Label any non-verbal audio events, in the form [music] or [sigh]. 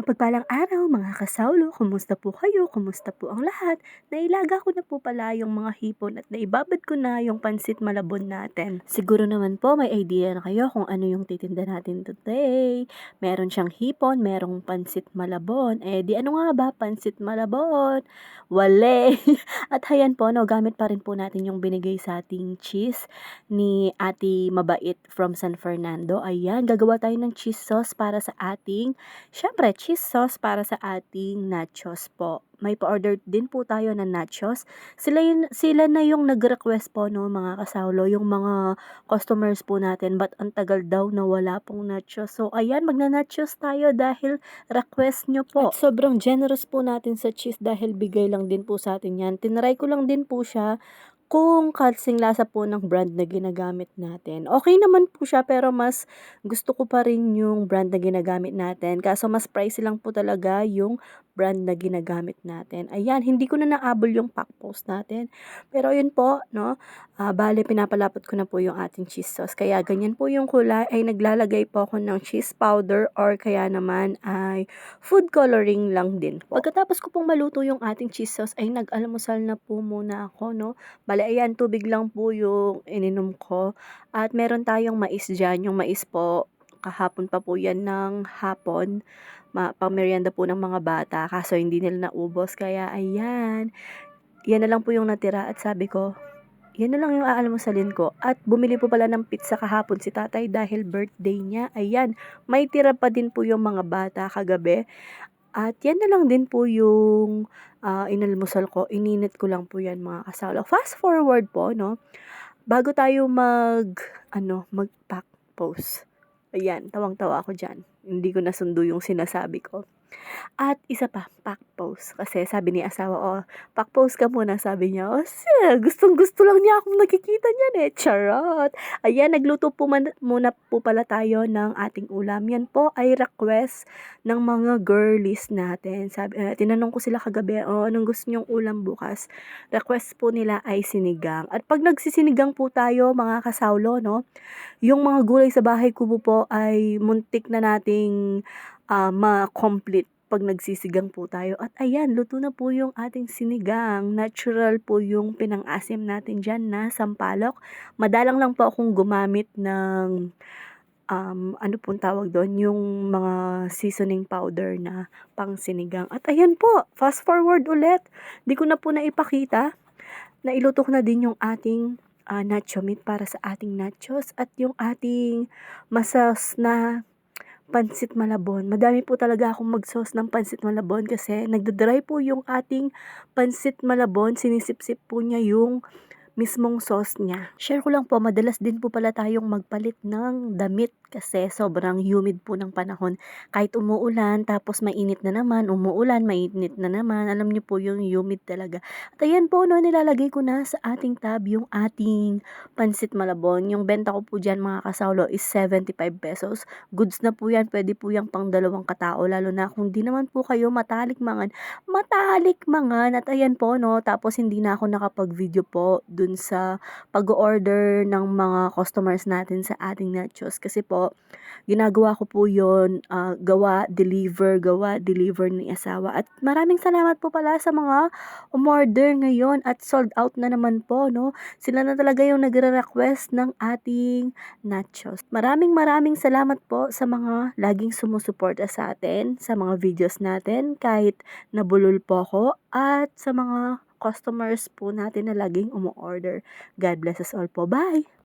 Mapagpalang araw mga kasawlo, kumusta po kayo? Kumusta po ang lahat? Nailaga ko na po pala yung mga hipon at naibabad ko na yung pansit malabon natin. Siguro naman po may idea na kayo kung ano yung titinda natin today. Meron siyang hipon, merong pansit malabon. Eh di ano nga ba pansit malabon? Wale! [laughs] at hayan po, no, gamit pa rin po natin yung binigay sa ating cheese ni Ate Mabait from San Fernando. Ayan, gagawa tayo ng cheese sauce para sa ating, syempre, cheese sauce para sa ating nachos po. May pa-order din po tayo ng nachos. Sila, yun, sila na yung nag-request po, no, mga kasawlo, yung mga customers po natin. But ang tagal daw na wala pong nachos. So, ayan, magna-nachos tayo dahil request nyo po. At sobrang generous po natin sa cheese dahil bigay lang din po sa atin yan. Tinry ko lang din po siya kung kasing lasa po ng brand na ginagamit natin. Okay naman po siya pero mas gusto ko pa rin yung brand na ginagamit natin. Kaso mas pricey lang po talaga yung brand na ginagamit natin. Ayan, hindi ko na naabol yung pack post natin. Pero yun po, no, uh, bale pinapalapot ko na po yung ating cheese sauce. Kaya ganyan po yung kulay ay naglalagay po ako ng cheese powder or kaya naman ay food coloring lang din po. Pagkatapos ko pong maluto yung ating cheese sauce ay nag-almusal na po muna ako, no. Bale, ayan, tubig lang po yung ininom ko. At meron tayong mais dyan. Yung mais po, kahapon pa po yan ng hapon. Ma pangmeryenda po ng mga bata kaso hindi nila naubos. Kaya ayan yan na lang po yung natira at sabi ko yan na lang yung aalmusalin ko. At bumili po pala ng pizza kahapon si tatay dahil birthday niya. Ayan may tira pa din po yung mga bata kagabi. At yan na lang din po yung uh, inalmusal ko ininit ko lang po yan mga kasalo. Fast forward po no? Bago tayo mag ano mag pack post Ayan, tawang-tawa ako dyan. Hindi ko nasundo yung sinasabi ko. At isa pa, pack pose. Kasi sabi ni asawa, oh, pack pose ka muna, sabi niya. Oh, siya, gustong gusto lang niya akong nakikita niyan eh. Charot. Ayan, nagluto po man, muna po pala tayo ng ating ulam. Yan po ay request ng mga girlies natin. Sabi, uh, tinanong ko sila kagabi, oh, anong gusto niyong ulam bukas? Request po nila ay sinigang. At pag nagsisinigang po tayo, mga kasawlo, no, yung mga gulay sa bahay kubo po ay muntik na nating uh, ma-complete pag nagsisigang po tayo. At ayan, luto na po yung ating sinigang. Natural po yung pinang-asim natin dyan na sampalok. Madalang lang po akong gumamit ng um, ano pong tawag doon, yung mga seasoning powder na pang sinigang. At ayan po, fast forward ulit. Di ko na po naipakita. Nailuto ko na din yung ating uh, nacho meat para sa ating nachos at yung ating masas na pansit malabon. Madami po talaga akong mag-sauce ng pansit malabon kasi nagda-dry po yung ating pansit malabon. Sinisip-sip po niya yung mismong sauce niya. Share ko lang po, madalas din po pala tayong magpalit ng damit kasi sobrang humid po ng panahon. Kahit umuulan, tapos mainit na naman, umuulan, mainit na naman. Alam niyo po yung humid talaga. At ayan po, no, nilalagay ko na sa ating tab yung ating pansit malabon. Yung benta ko po dyan mga kasawlo is 75 pesos. Goods na po yan, pwede po yung pang dalawang katao. Lalo na kung di naman po kayo matalik mangan, matalik mangan. At ayan po, no, tapos hindi na ako nakapag-video po dun dun sa pag-order ng mga customers natin sa ating nachos. Kasi po, ginagawa ko po yon uh, gawa, deliver, gawa, deliver ni asawa. At maraming salamat po pala sa mga umorder ngayon at sold out na naman po, no? Sila na talaga yung nagre-request ng ating nachos. Maraming maraming salamat po sa mga laging sumusuporta sa atin, sa mga videos natin, kahit nabulol po ako, at sa mga customers po natin na laging umu-order. God bless us all po. Bye!